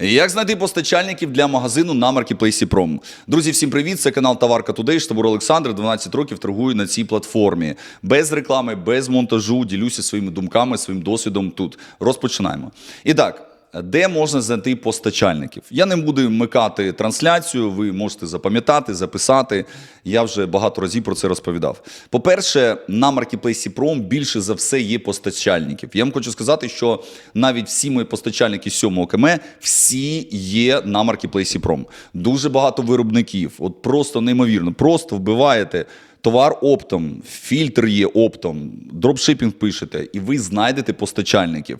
Як знайти постачальників для магазину на маркетплейсі Пром? Друзі, всім привіт! Це канал Товарка Тудей. Штабур Олександр 12 років торгую на цій платформі. Без реклами, без монтажу. Ділюся своїми думками, своїм досвідом тут. Розпочинаємо. І так. Де можна знайти постачальників? Я не буду вмикати трансляцію, ви можете запам'ятати, записати. Я вже багато разів про це розповідав. По-перше, на маркетплейсі Пром більше за все є постачальників. Я вам хочу сказати, що навіть всі мої постачальники 7 КМ всі є на маркетплейсі Пром. Дуже багато виробників, от просто неймовірно. Просто вбиваєте. Товар оптом, фільтр є оптом, дропшипінг пишете, і ви знайдете постачальників.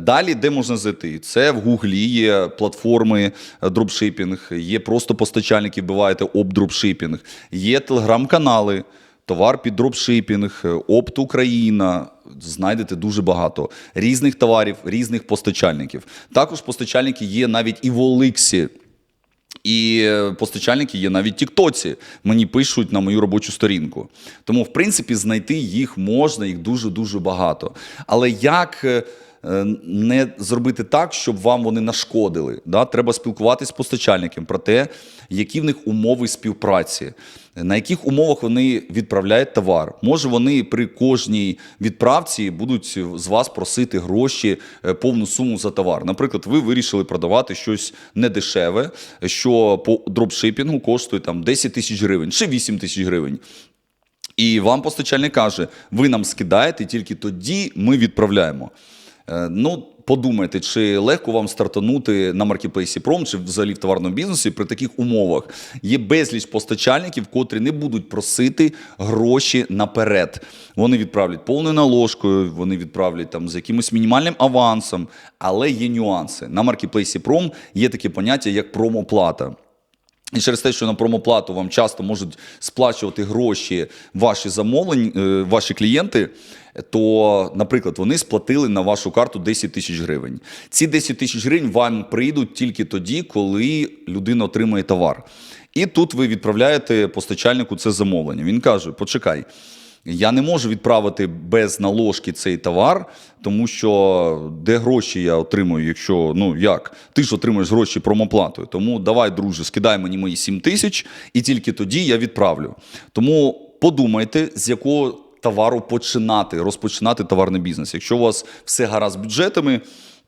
Далі, де можна зайти? Це в Гуглі є платформи е, дропшипінг, є просто постачальники, вбиваєте оп дропшипінг, є телеграм-канали, товар під дропшипінг, е, опт Україна. Знайдете дуже багато різних товарів, різних постачальників. Також постачальники є навіть і в Оликсі. І е, постачальники є навіть Тіктоці. Мені пишуть на мою робочу сторінку. Тому, в принципі, знайти їх можна, їх дуже-дуже багато. Але як е, не зробити так, щоб вам вони нашкодили? Да? Треба спілкуватися з постачальником про те, які в них умови співпраці, на яких умовах вони відправляють товар. Може, вони при кожній відправці будуть з вас просити гроші, е, повну суму за товар. Наприклад, ви вирішили продавати щось недешеве, що по дропшипінгу коштує там 10 тисяч гривень чи 8 тисяч гривень. І вам постачальник каже, ви нам скидаєте, тільки тоді ми відправляємо. Е, Ну, подумайте, чи легко вам стартанути на маркетплейсі Пром чи взагалі в товарному бізнесі при таких умовах. Є безліч постачальників, котрі не будуть просити гроші наперед. Вони відправлять повною наложкою, вони відправлять там з якимось мінімальним авансом, але є нюанси. На маркетплейсі Пром є таке поняття, як промоплата. І через те, що на промоплату вам часто можуть сплачувати гроші ваші замовлень, е, ваші клієнти, то, наприклад, вони сплатили на вашу карту 10 тисяч гривень. Ці 10 тисяч гривень вам прийдуть тільки тоді, коли людина отримає товар. І тут ви відправляєте постачальнику це замовлення. Він каже: почекай. Я не можу відправити без наложки цей товар, тому що де гроші я отримую, якщо ну як ти ж отримуєш гроші промоплатою. Тому давай, друже, скидай мені мої 7 тисяч, і тільки тоді я відправлю. Тому подумайте, з якого товару починати, розпочинати товарний бізнес. Якщо у вас все гаразд з бюджетами.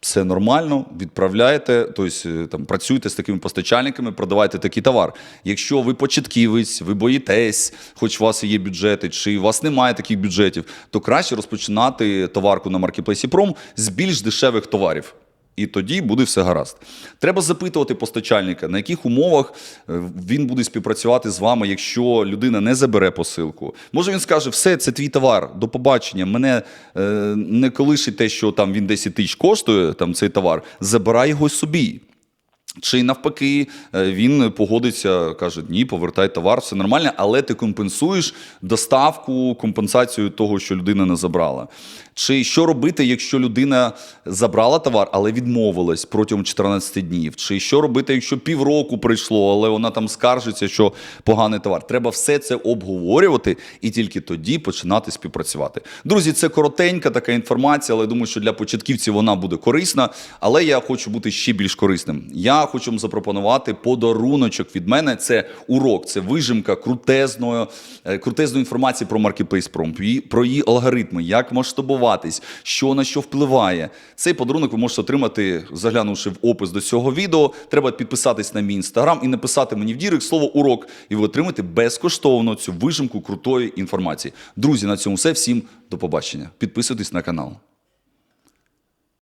Все нормально, відправляєте, тобто там працюйте з такими постачальниками, продавайте такий товар. Якщо ви початківець, ви боїтесь, хоч у вас є бюджети, чи у вас немає таких бюджетів, то краще розпочинати товарку на маркетплейсі Пром з більш дешевих товарів. І тоді буде все гаразд. Треба запитувати постачальника, на яких умовах е, він буде співпрацювати з вами, якщо людина не забере посилку. Може він скаже, все, це твій товар, до побачення. Мене е, не колишить те, що там він 10 тисяч коштує, там цей товар, забирай його собі. Чи навпаки, е, він погодиться, каже, ні, повертай товар, все нормально, але ти компенсуєш доставку, компенсацію того, що людина не забрала. Чи що робити, якщо людина забрала товар, але відмовилась протягом 14 днів? Чи що робити, якщо півроку прийшло, але вона там скаржиться, що поганий товар? Треба все це обговорювати і тільки тоді починати співпрацювати. Друзі, це коротенька така інформація, але я думаю, що для початківців вона буде корисна. Але я хочу бути ще більш корисним. Я хочу вам запропонувати подаруночок від мене. Це урок, це вижимка крутезної, е, крутезної інформації про Marketplace Pro, про її- про її алгоритми, як масштабуватись, що на що впливає. Цей подарунок ви можете отримати, заглянувши в опис до цього відео. Треба підписатись на мій інстаграм і написати мені в дірек слово урок, і ви отримаєте безкоштовно цю вижимку крутої інформації. Друзі, на цьому все. Всім до побачення. Підписуйтесь на канал.